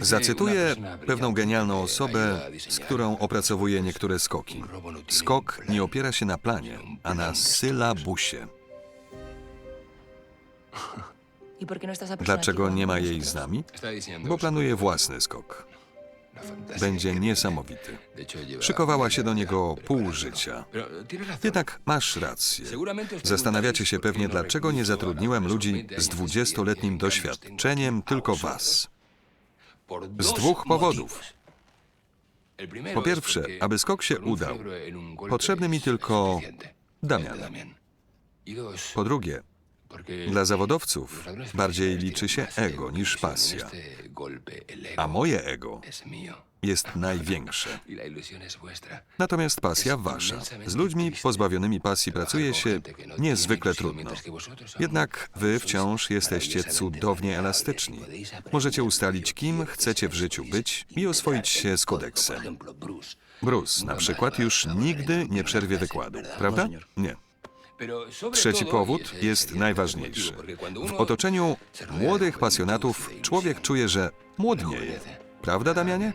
Zacytuję pewną genialną osobę, z którą opracowuję niektóre skoki. Skok nie opiera się na planie, a na sylabusie. ¿Y por qué no está esa persona Dlaczego nie ma jej z nami? Bo planuje własny skok. Będzie niesamowity. Przykowała się do niego pół życia. Jednak masz rację. Zastanawiacie się pewnie, dlaczego nie zatrudniłem ludzi z 20-letnim doświadczeniem, tylko was. Z dwóch powodów. Po pierwsze, aby skok się udał, potrzebny mi tylko Damian. Po drugie, dla zawodowców bardziej liczy się ego niż pasja, a moje ego jest największe. Natomiast pasja wasza. Z ludźmi pozbawionymi pasji pracuje się niezwykle trudno. Jednak wy wciąż jesteście cudownie elastyczni. Możecie ustalić, kim chcecie w życiu być i oswoić się z kodeksem. Bruce na przykład już nigdy nie przerwie wykładu, prawda? Nie. Trzeci powód jest najważniejszy. W otoczeniu młodych pasjonatów człowiek czuje, że młodnieje. Prawda, Damianie?